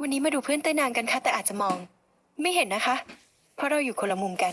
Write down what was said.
วันนี้มาดูเพื่อนใต้นางกันค่ะแต่อาจจะมอง ไม่เห็นนะคะ เพราะเราอยู่คนละมุมกัน